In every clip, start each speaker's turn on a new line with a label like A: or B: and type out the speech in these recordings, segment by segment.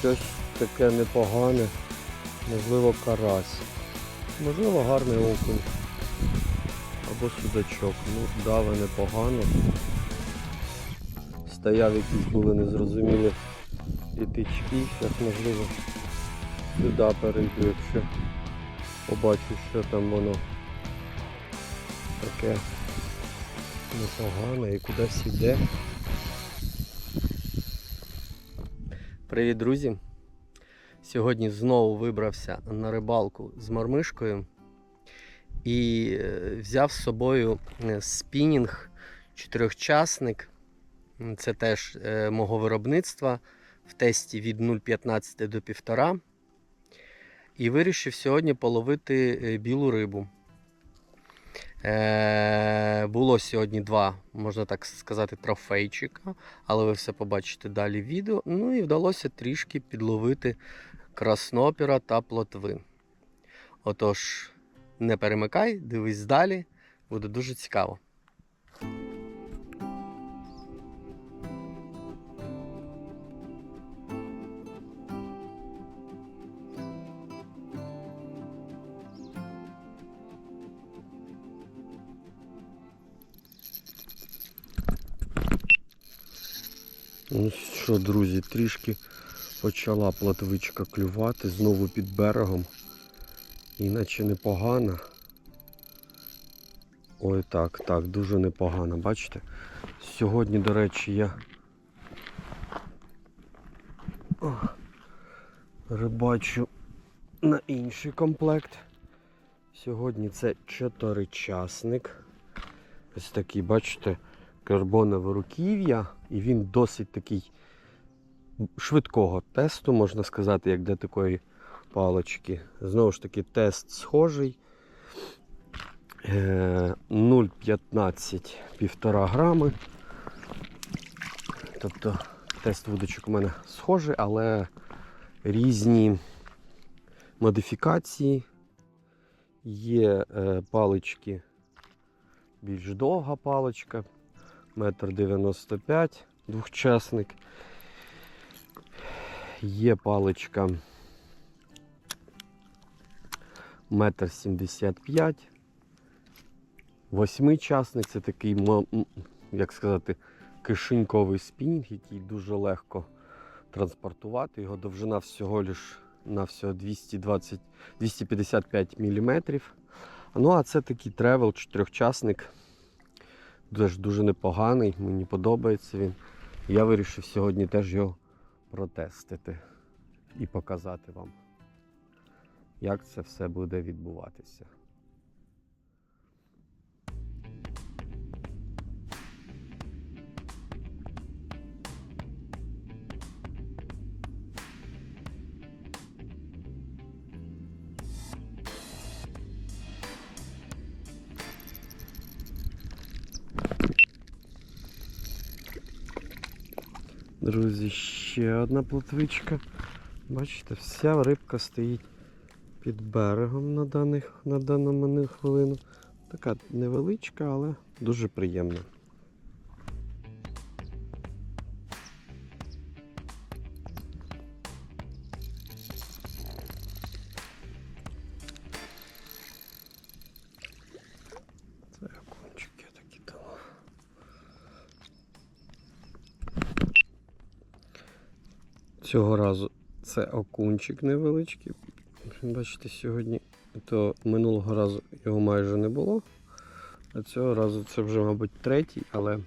A: щось таке непогане. Можливо, карась. Можливо, гарний окунь. Або судачок. Ну, дави непогано. Стояв якісь були незрозумілі літички. Зараз можливо сюди перейду, якщо побачу, що там воно таке непогане і кудись іде. Привіт, друзі! Сьогодні знову вибрався на рибалку з мармишкою і е, взяв з собою е, спінінг чотирьохчасник. Це теж е, мого виробництва в тесті від 0,15 до 1,5. І вирішив сьогодні половити білу рибу. Було сьогодні два, можна так сказати, трофейчика, але ви все побачите далі в відео. Ну і вдалося трішки підловити краснопіра та плотви. Отож, не перемикай, дивись далі, буде дуже цікаво. Що, друзі, трішки почала платвичка клювати знову під берегом. Іначе непогано. Ой, так, так, дуже непогано, бачите? Сьогодні, до речі, я рибачу на інший комплект. Сьогодні це чотиричасник. Ось такий, бачите, карбонове руків'я, і він досить такий швидкого тесту, можна сказати, як для такої палочки. Знову ж таки, тест схожий. Е, 0,15 1,5 грами. Тобто тест вудочок у мене схожий, але різні модифікації. Є е, палички більш довга паличка, метр 95 двохчасник. Є паличка метр 75. Восьмичасник це такий, як сказати, кишеньковий спінінг, який дуже легко транспортувати. Його довжина всього лиш на всього 220, 255 мм. Ну, а це такий тревел, чотирьохчасник. Дуже, дуже непоганий, мені подобається він. Я вирішив сьогодні теж його протестити і показати вам, як це все буде відбуватися. Друзі, ще одна плотвичка. Бачите, вся рибка стоїть під берегом на, даних, на даному хвилину. Така невеличка, але дуже приємна. Цього разу це окунчик невеличкий. Бачите, сьогодні, то минулого разу його майже не було. А цього разу це вже, мабуть, третій, але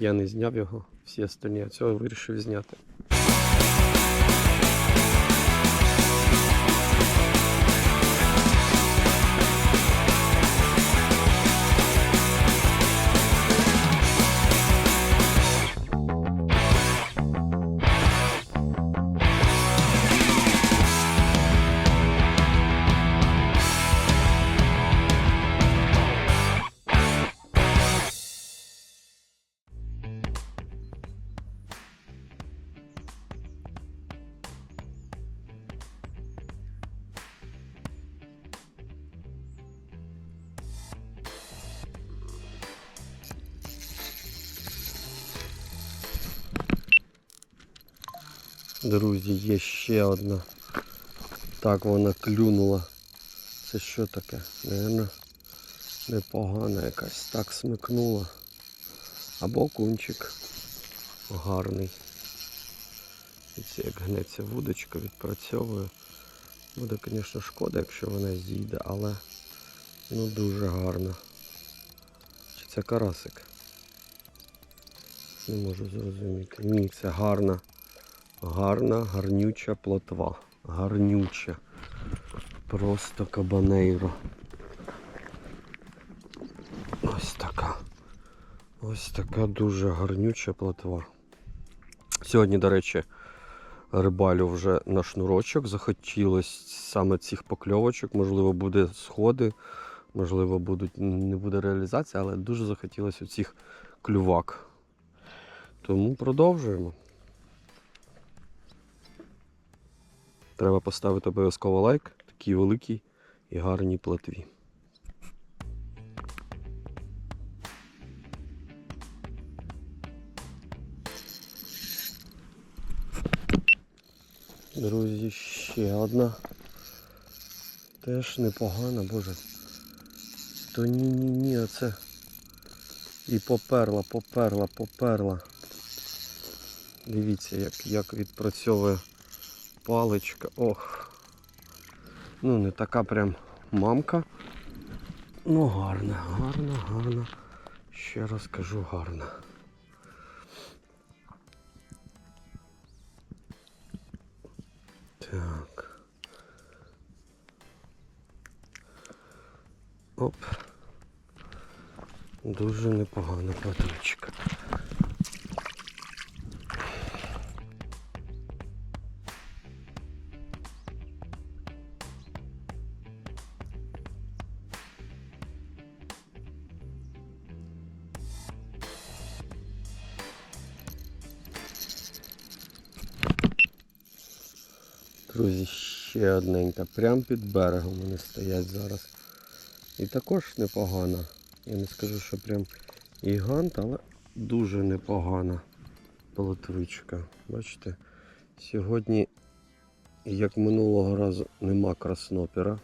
A: я не зняв його всі остальні, а цього вирішив зняти. Друзі, є ще одна. Так вона клюнула. Це що таке? Наверно, непогана якась. Так смикнула. Або кунчик. Гарний. І це як гнеться вудочка, відпрацьовує. Буде, звісно, шкода, якщо вона зійде, але ну дуже гарно. Чи це карасик? Не можу зрозуміти. Ні, це гарна, гарна, гарнюча плотва. Гарнюча. Просто кабанейро. Ось така. Ось така дуже гарнюча плотва. Сьогодні, до речі, рибалю вже на шнурочок. Захотілося саме цих покльовочок. Можливо, буде сходи, можливо, будуть, не буде реалізація, але дуже захотілося цих клювак. Тому продовжуємо. Треба поставити обов'язково лайк, такий великий і гарній плотві. Друзі, ще одна. Теж непогана, боже. То ні-ні-ні, оце. І поперла, поперла, поперла. Дивіться, як, як відпрацьовує паличка. Ох. Ну, не така прям мамка. Ну, гарна, гарна, гарна. Ще раз кажу, гарна. Так. Оп. Дуже непогана платочка. Ще одненька. Прямо під берегом вони стоять зараз. І також непогана. Я не скажу, що прям гігант, але дуже непогана полотвичка. Бачите? Сьогодні, як минулого разу, нема краснопера.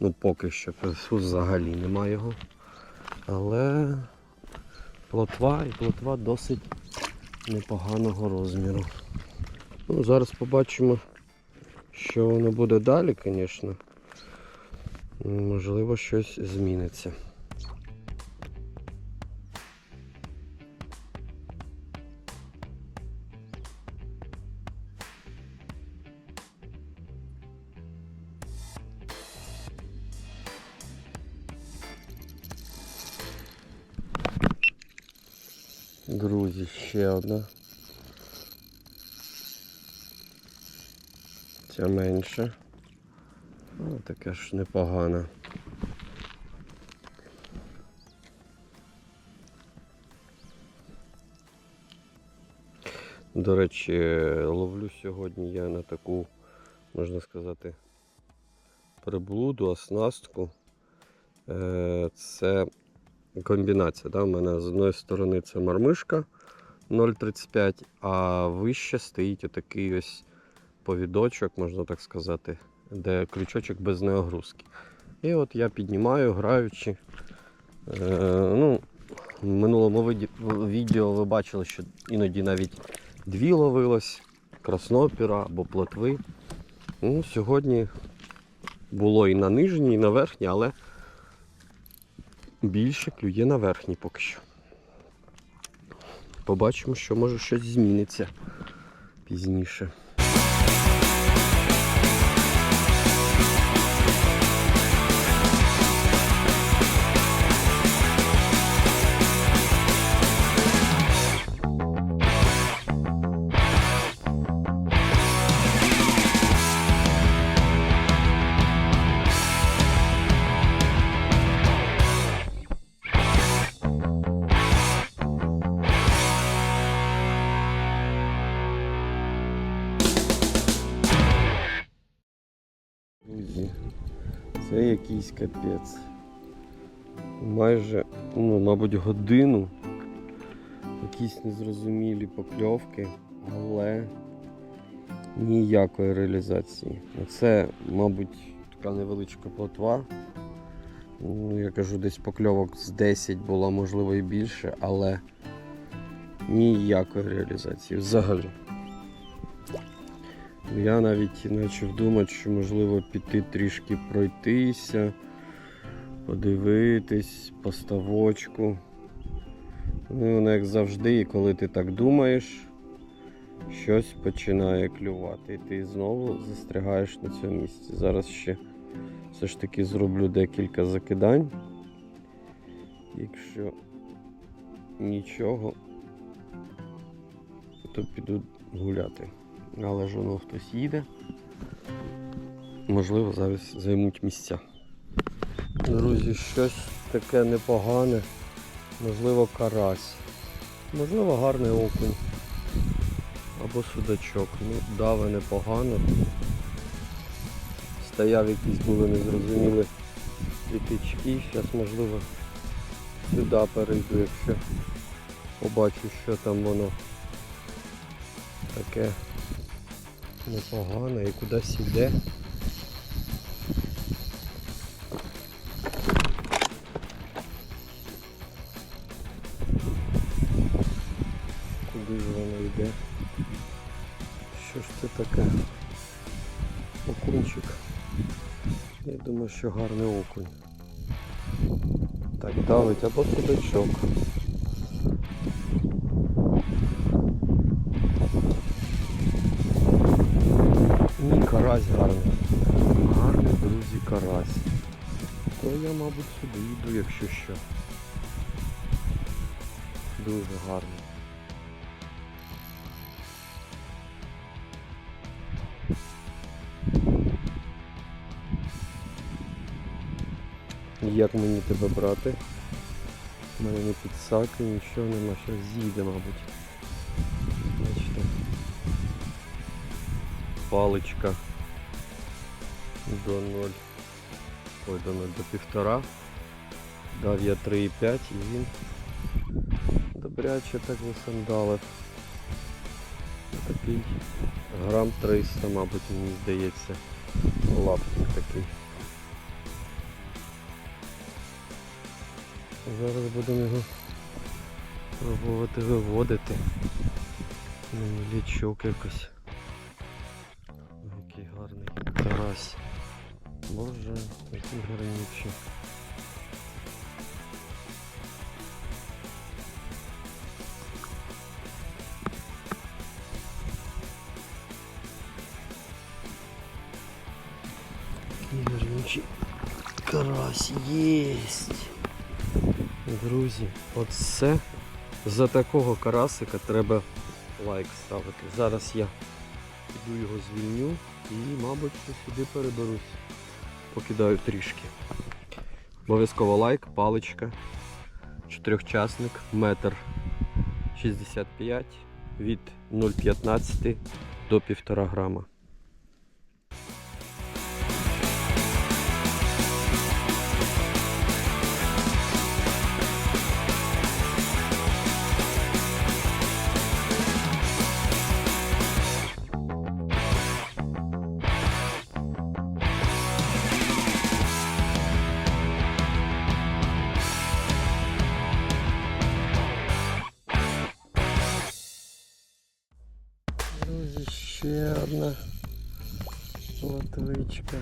A: Ну поки що взагалі нема його. Але плотва і плотва досить непоганого розміру. Ну, Зараз побачимо, що воно буде далі, звісно. Можливо, щось зміниться. Друзі, ще одна. Ця менше. О, таке ж непогано. До речі, ловлю сьогодні я на таку, можна сказати, приблуду, оснастку. Е, Це комбінація. Да? У мене з одної сторони це мармишка 0,35, а вище стоїть отакий ось повідочок, можна так сказати, де крючочок без неогрузки. І от я піднімаю, граючи. Е, ну, в минулому відео ви бачили, що іноді навіть дві ловилось, краснопіра або плотви. Ну, сьогодні було і на нижній, і на верхній, але більше клює на верхній поки що. Побачимо, що може щось зміниться пізніше. Якийсь капець. Майже, ну, мабуть, годину. Якісь незрозумілі покльовки, але ніякої реалізації. Це, мабуть, така невеличка плотва. Ну, я кажу, десь покльовок з 10 було, можливо, і більше, але ніякої реалізації взагалі. Я навіть почав думати, що можливо піти трішки пройтися, подивитись, поставочку. Ну, як завжди, і коли ти так думаєш, щось починає клювати. І ти знову застрягаєш на цьому місці. Зараз ще все ж таки зроблю декілька закидань. Якщо нічого, то піду гуляти. Але ж воно хтось їде. Можливо, зараз займуть місця. Друзі, щось таке непогане. Можливо, карась. Можливо, гарний окунь. Або судачок. Ну, дави непогано. Стояв якісь були незрозумілі літички. Зараз можливо сюди перейду, якщо побачу, що там воно таке непогане і кудись іде. Куди ж воно йде? Що ж це таке? Окунчик. Я думаю, що гарний окунь. Так, давить або судачок. Мабуть, сюди йду, якщо що. Дуже гарний. Як мені тебе брати? У мене не підсаки, нічого нема, що з'їде, мабуть. Бачите. Паличка до 0. Ой, до 0, до півтора. Дав я 3,5 і він добряче так висандалив. Такий грам 300, мабуть, мені здається. Лапник такий. Зараз будемо його пробувати виводити. Лічок якось. Гарнючий. Який карась єсть. Друзі, оце за такого карасика треба лайк ставити. Зараз я піду його звільню і, мабуть, сюди переберусь. Покидаю трішки. Обов'язково лайк, паличка, чотирьохчасник, метр 65 від 0,15 до 1,5 грама. Ще одна латвичка.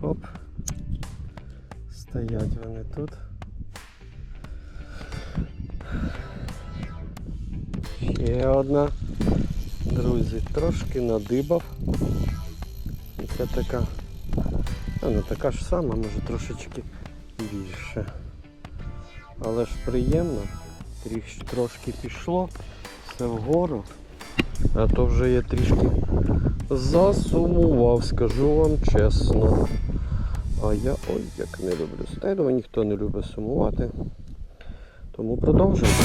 A: Хоп. Стоять вони тут. Ще одна. Друзі, трошки надибав. Це така. А не така ж сама, може трошечки більше. Але ж приємно. Тріш, трошки пішло. Все вгору. А то вже я трішки засумував, скажу вам чесно. А я ой як не люблю стейдово, ніхто не любить сумувати. Тому продовжуємо.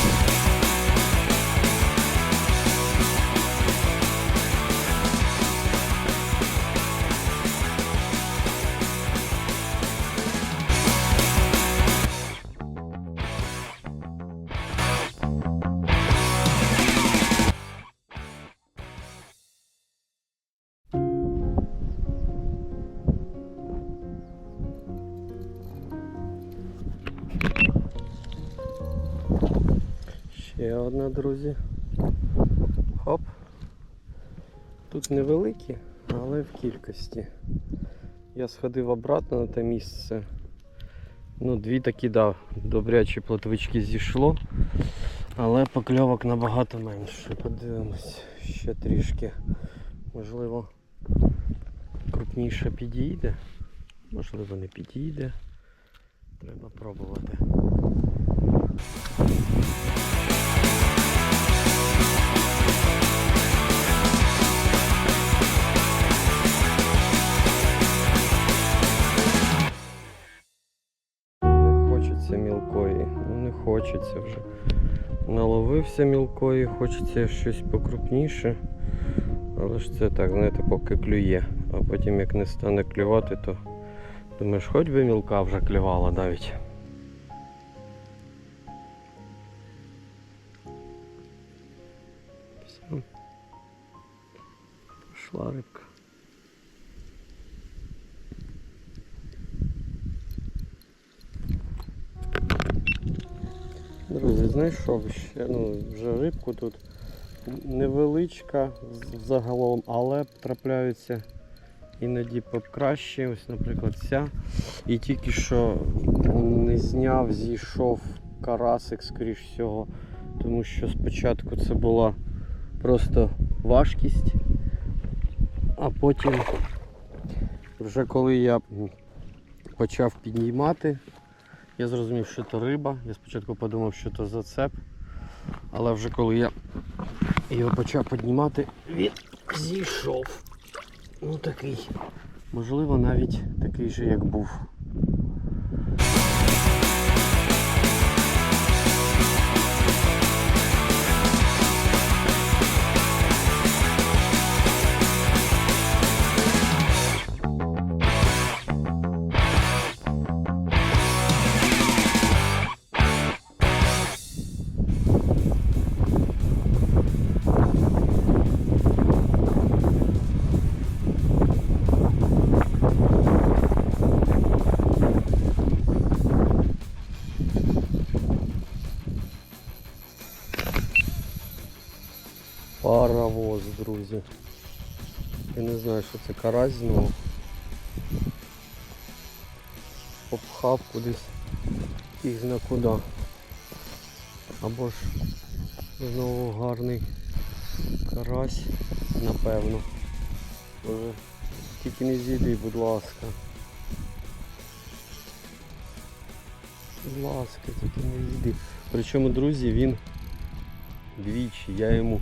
A: Друзі. Хоп. Тут невеликі, але в кількості. Я сходив обратно на те місце. Ну, дві такі, да, добрячі плотвички зійшло, але покльовок набагато менше. Подивимось ще трішки. Можливо, крупніше підійде. Можливо, не підійде. Треба пробувати. Хочеться вже. Наловився мілкої, хочеться щось покрупніше. Але ж це так, знаєте, поки клює. А потім як не стане клювати, то думаєш, хоч би мілка вже клювала навіть. Все. Пішла рибка. Друзі, знайшов ще ну, вже рибку тут невеличка загалом, але трапляються іноді покраще. Ось, наприклад, ця. І тільки що не зняв, зійшов карасик, скоріш всього, тому що спочатку це була просто важкість, а потім, вже коли я почав піднімати, я зрозумів, що це риба. Я спочатку подумав, що це зацеп. Але вже коли я його почав піднімати, він зійшов. Ну такий. Можливо, навіть такий же, як був. Карась знову. Попхав кудись їх зна куди. Або ж знову гарний карась, напевно. Боже, тільки не зійди, будь ласка. Будь ласка, тільки не зійди. Причому, друзі, він двічі. Я йому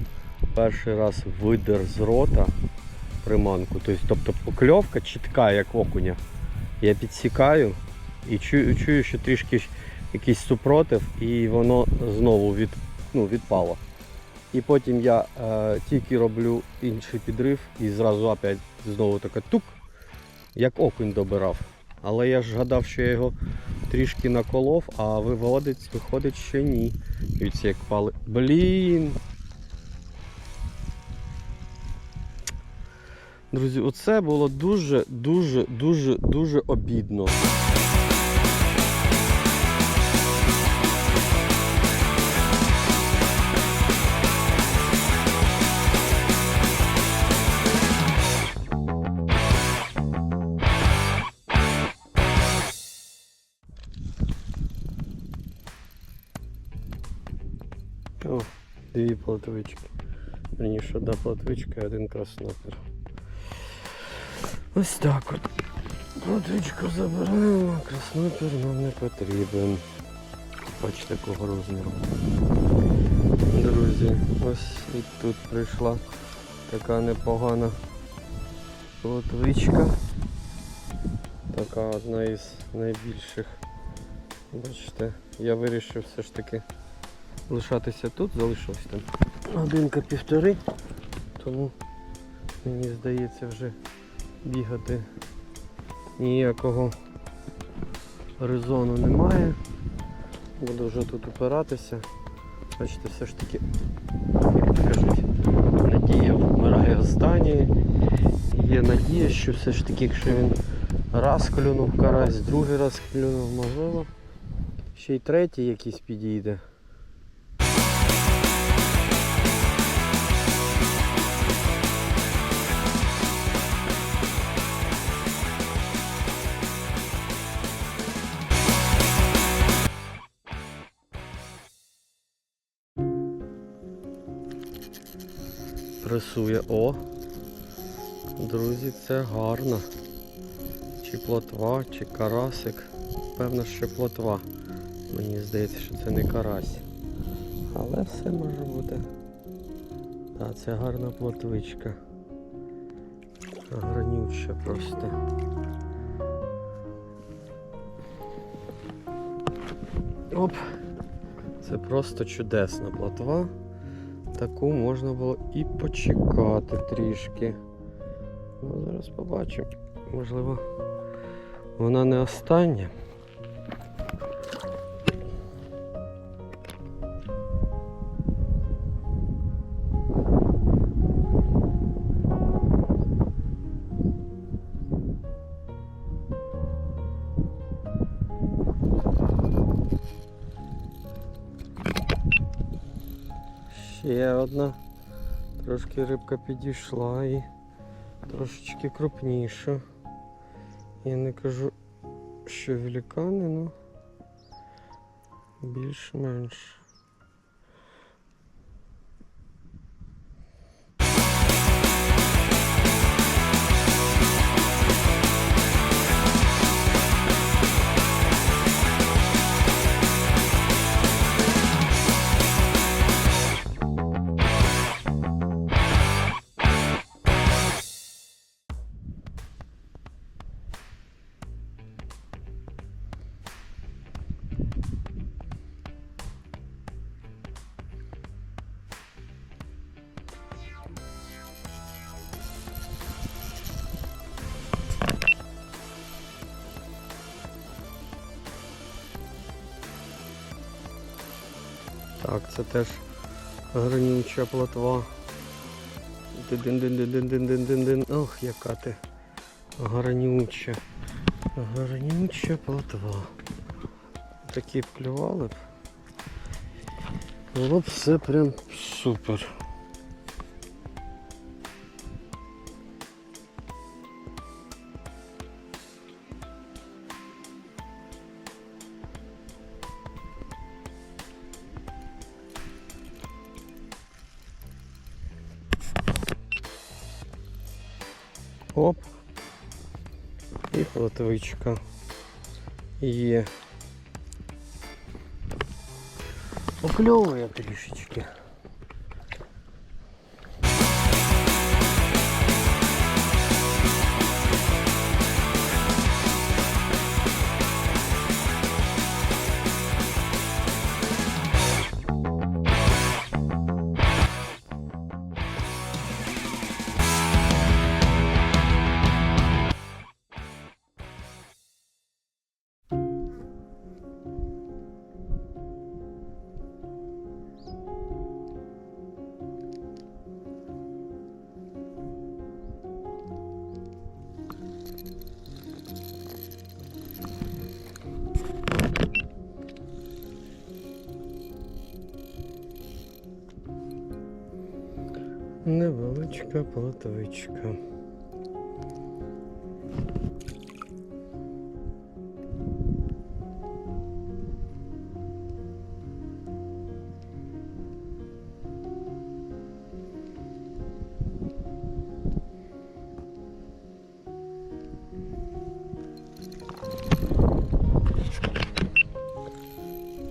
A: перший раз видер з рота приманку. Тобто, покльовка чітка, як окуня. Я підсікаю і чую, чую, що трішки якийсь супротив, і воно знову від, ну, відпало. І потім я е, тільки роблю інший підрив і зразу опять знову така тук, як окунь добирав. Але я ж гадав, що я його трішки наколов, а виводить, виходить, що ні. Дивіться, як пали. Блін. Друзі, оце було дуже, дуже, дуже, дуже обідно. О, дві платвички. Верніше одна платвичка і один краснопер. Ось так от. Платвичку забираємо, краснопер нам не потрібен. Бачите, такого розміру. Друзі, ось і тут прийшла така непогана плотвичка. Така одна із найбільших. Бачите, я вирішив все ж таки лишатися тут, залишився там годинка півтори, тому мені здається вже бігати ніякого резону немає. Буду вже тут упиратися. Бачите, все ж таки, як кажуть, надія вмирає останньою. Є надія, що все ж таки, якщо він раз клюнув карась, другий раз клюнув, можливо, ще й третій якийсь підійде. Прогресує. О! Друзі, це гарно. Чи плотва, чи карасик. Певно, що плотва. Мені здається, що це не карась. Але все може бути. Так, це гарна плотвичка. Гранюча просто. Оп! Це просто чудесна плотва. Таку можна було і почекати трішки. Ну, зараз побачимо. Можливо, вона не остання. Ще одна. Трошки рибка підійшла і трошечки крупніша. Я не кажу, що великани, але більш-менш. Так, це теж гранюча. Дин-дин-дин-дин-дин-дин-дин. Ох, яка ти гранюча. Гранюча плотва. Такі б б. Було б все прям супер. Плотвичка є. Покльовує трішечки. Невеличка плотвичка.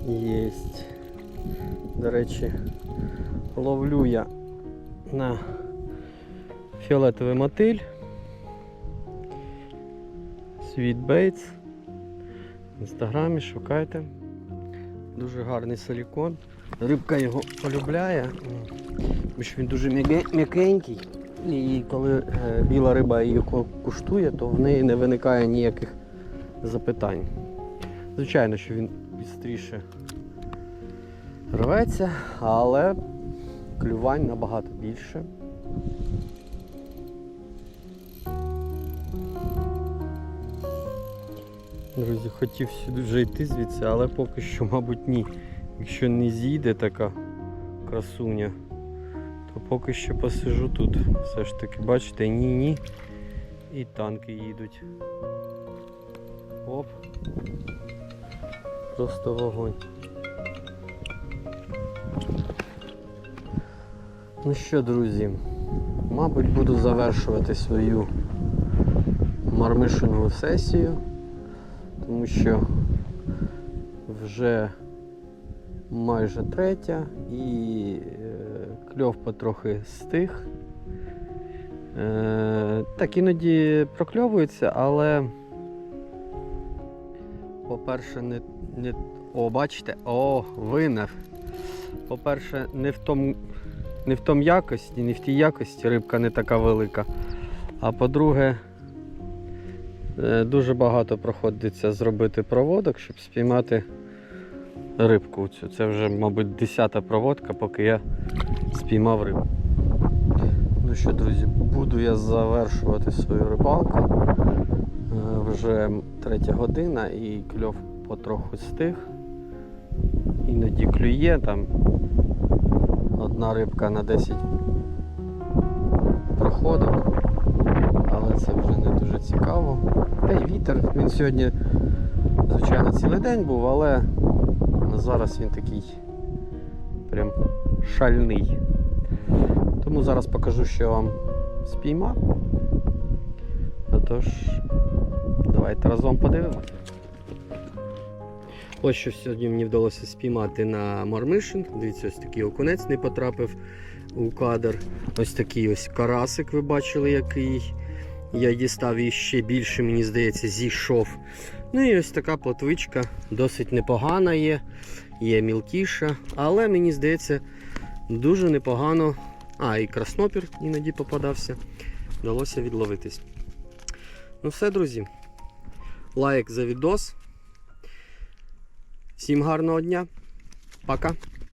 A: Єсть. До речі, ловлю я фіолетовий мотиль. Sweet Baits. В інстаграмі шукайте. Дуже гарний силікон. Рибка його полюбляє, бо що він дуже м'якенький. І коли е, біла риба її куштує, то в неї не виникає ніяких запитань. Звичайно, що він швидше рветься, але клювань набагато більше. Друзі, хотів сюди вже йти звідси, але поки що, мабуть, ні. Якщо не зійде така красуня, то поки що посижу тут. Все ж таки, бачите, ні-ні. І танки їдуть. Оп. Просто вогонь. Ну що, друзі, мабуть, буду завершувати свою мармишинову сесію, що вже майже третя і е, кльов потрохи стих. Е, так, іноді прокльовується, але, по-перше, не, не. О, бачите, о, винер. По-перше, не в тому, не в тому якості, не в тій якості рибка не така велика. А по-друге, дуже багато проходиться зробити проводок, щоб спіймати рибку. цю. Це вже, мабуть, десята проводка, поки я спіймав рибу. Ну що, друзі, буду я завершувати свою рибалку. Е, Вже третя година і кльов потроху стих. Іноді клює там одна рибка на 10 проходок, але це вже не дуже цікаво. Та й вітер. Він сьогодні, звичайно, цілий день був, але зараз він такий прям шальний. Тому зараз покажу, що я вам спіймав. Отож, давайте разом подивимося. Ось що сьогодні мені вдалося спіймати на мармишин. Дивіться, ось такий окунець не потрапив у кадр. Ось такий ось карасик, ви бачили, який я дістав і ще більше, мені здається, зійшов. Ну і ось така плотвичка, досить непогана є, є мілкіша, але мені здається, дуже непогано. А, і краснопір іноді попадався. Вдалося відловитись. Ну все, друзі. Лайк за відос. Всім гарного дня. Пока.